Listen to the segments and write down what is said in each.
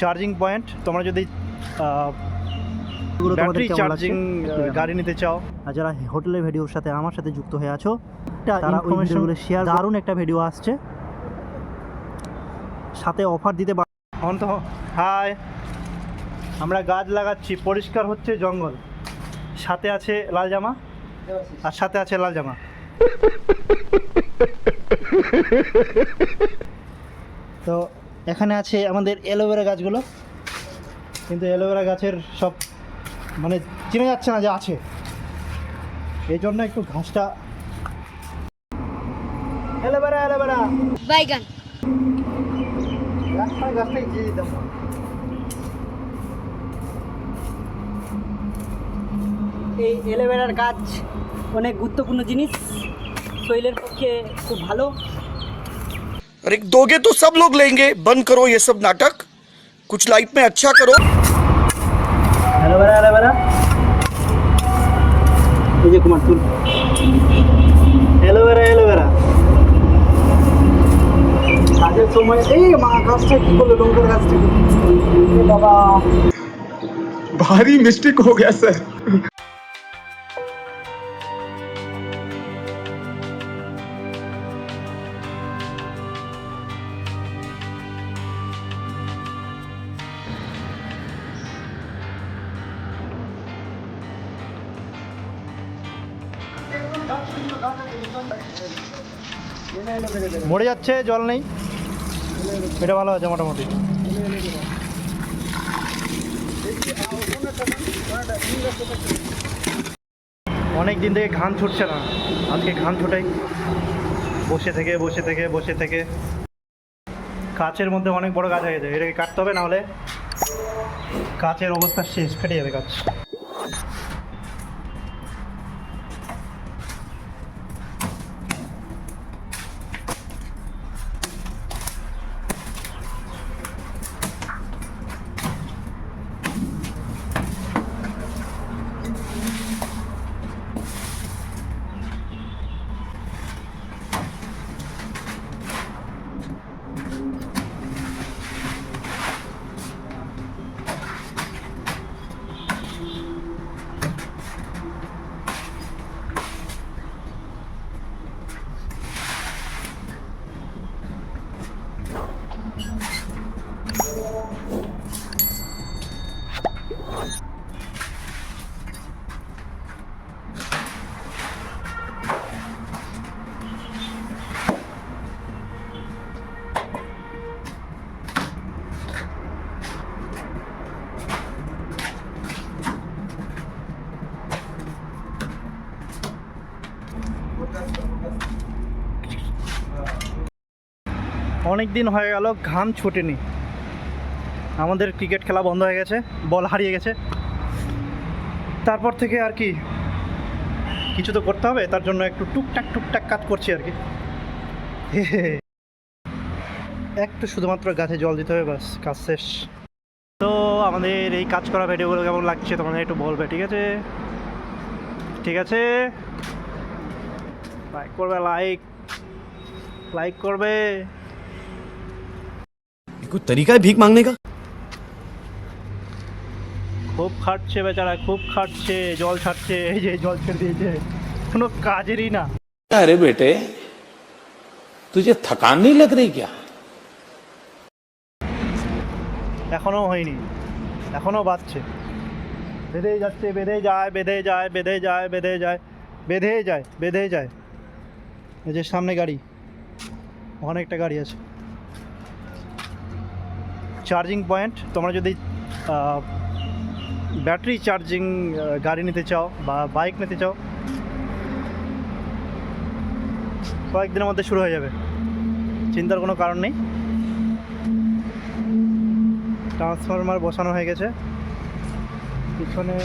Charging point তোমরা যদি battery charging গাড়ি নিতে চাও। আর যারা হোটেলের ভিডিওর সাথে আমার সাথে যুক্ত হয়ে আছো তারা শেয়ার দারুণ একটা ভিডিও আসছে। সাথে অফার দিতে অন্ত হাই আমরা গাছ লাগাচ্ছি পরিষ্কার হচ্ছে জঙ্গল। সাথে আছে লাল জামা? আর সাথে আছে লাল জামা। এখানে আছে আমাদের অ্যালোভেরা গাছগুলো। কিন্তু অ্যালোভেরা গাছের সব মানে চেনা যাচ্ছে না যে আছে। এই জন্য একটু ঘাসটা অ্যালোভেরা অ্যালোভেরা। বাইগান। দিয়ে দিতাম এই এলোভেরার গাছ অনেক গুরুত্বপূর্ণ জিনিস। শরীরের পক্ষে খুব ভালো। अरे दोगे तो सब लोग लेंगे बंद करो ये सब नाटक कुछ लाइफ में अच्छा करो অ্যালোভেরা অ্যালোভেরা এই যে কুমার তুল অ্যালোভেরা অ্যালোভেরা কাজের সময় এই মা গাছটা কি করলো লঙ্কার গাছটা এ বাবা भारी मिस्टेक हो गया सर মরে যাচ্ছে, জল নেই। এটা ভালো আছে মোটামুটি। অনেক দিন থেকে ঘান ছুটছে না। আজকে ঘান ছুটাই। বসে থেকে বসে থেকে বসে থেকে। কাছের মধ্যে অনেক বড় গাছ হয়ে গেছে। এটাকে কাটতে হবে নাহলে কাছের অবস্থা শেষ, ফেটে যাবে গাছ অনেক দিন হয়ে গেল, ঘাম ছুটেনি। আমাদের ক্রিকেট খেলা বন্ধ হয়ে গেছে, বল হারিয়ে গেছে। তারপর থেকে আর কি, কিছু তো করতে হবে, তার জন্য একটু টুকটাক টুকটাক কাজ করছি আর কি। একটু শুধুমাত্র গাছে জল দিতে হবে বাস কাজ শেষ। তো আমাদের এই কাজ করা ভিডিওগুলো কেমন লাগছে তোমাদের একটু বলবে, ঠিক আছে? ঠিক আছে? লাইক করবে লাইক লাইক করবে। कोई तरीका है भीख मांगने का খুব খাটছে বেচারা খুব খাটছে জল ছাড়ছে এই যে জল ছেড়ে দিয়েছে কোনো কাজেরই না अरे बेटे तुझे थकान नहीं लग रही क्या এখনো হয়নি এখনো বাজছে বেঁধেই যাচ্ছে বেঁধে যায় বেঁধে যায় বেঁধে যায় বেঁধে যায় বেঁধে যায় বেঁধে যায় এই যে সামনে গাড়ি ওখানে একটা গাড়ি আছে চার্জিং পয়েন্ট তোমরা যদি ব্যাটারি চার্জিং গাড়ি নিতে চাও বা বাইক নিতে চাও, কয়েকদিনের মধ্যে শুরু হয়ে যাবে। চিন্তার কোনো কারণ নেই। ট্রান্সফরমার বসানো হয়ে গেছে। পিছনে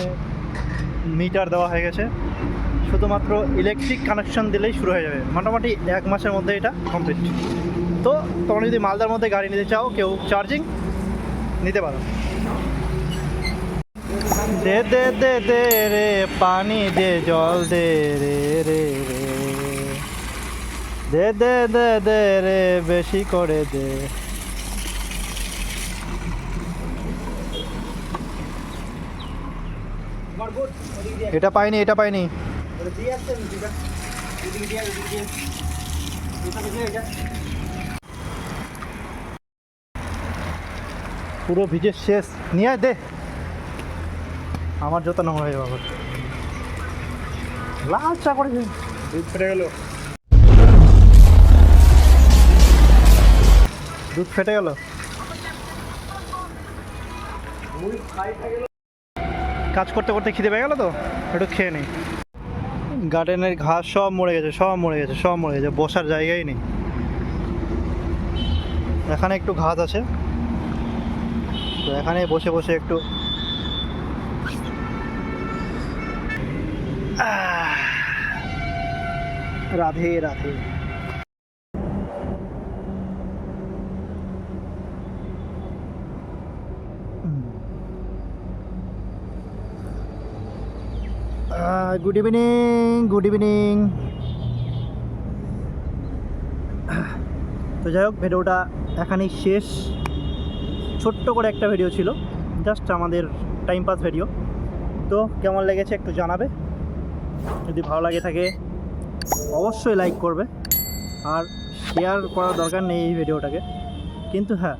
মিটার দেওয়া হয়ে গেছে। শুধুমাত্র ইলেকট্রিক কানেকশন দিলেই শুরু হয়ে যাবে। মোটামুটি এক মাসের মধ্যে এটা কমপ্লিট তো তোমরা যদি মালদার মধ্যে গাড়ি নিতে চাও, কেউ চার্জিং নিতে পারো। দে দে দে দে রে, পানি দে, জল দে রে রে রে। দে দে দে দে রে, বেশি করে দে। এটা পাইনি এটা পাইনি। দিয়ে আসছে। পুরো ভিজে শেষ। নিয়ে দে। আমার জুতো নোংরা হয়ে যাবে লাল চা করে দুধ ফেটে গেল। দুধ ফেটে গেল। কাজ করতে করতে খিদে পেয়ে গেল তো? একটু খেয়ে নিই গার্ডেনের ঘাস সব মরে গেছে সব মরে গেছে সব মরে গেছে। বসার জায়গাই নেই। এখানে একটু ঘাস আছে। তো এখানে বসে বসে একটু Radhe Radhe. Good evening good evening তো যাই হোক ভিডিওটা এখানেই শেষ। ছোট্ট করে একটা ভিডিও ছিল জাস্ট আমাদের টাইম পাস ভিডিও তো কেমন লেগেছে একটু জানাবে? যদি ভালো লাগে থাকে, অবশ্যই লাইক করবে। আর শেয়ার করার দরকার নেই এই ভিডিওটাকে কিন্তু হ্যাঁ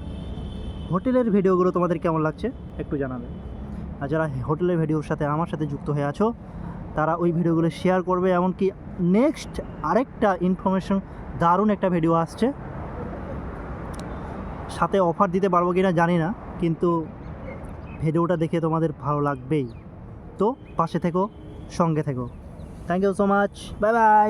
হোটেলের ভিডিওগুলো তোমাদের কেমন লাগছে একটু জানাবে। আর যারা হোটেলের ভিডিওর সাথে আমার সাথে যুক্ত হয়ে আছো, তারা ওই ভিডিওগুলো শেয়ার করবে। এমনকি নেক্সট আরেকটা ইনফরমেশন দারুণ একটা ভিডিও আসছে। সাথে অফার দিতে পারব কি না জানি না, কিন্তু ভিডিওটা দেখে তোমাদের ভালো লাগবেই। তো পাশে থেকো, সঙ্গে থেকো। Thank you so much bye bye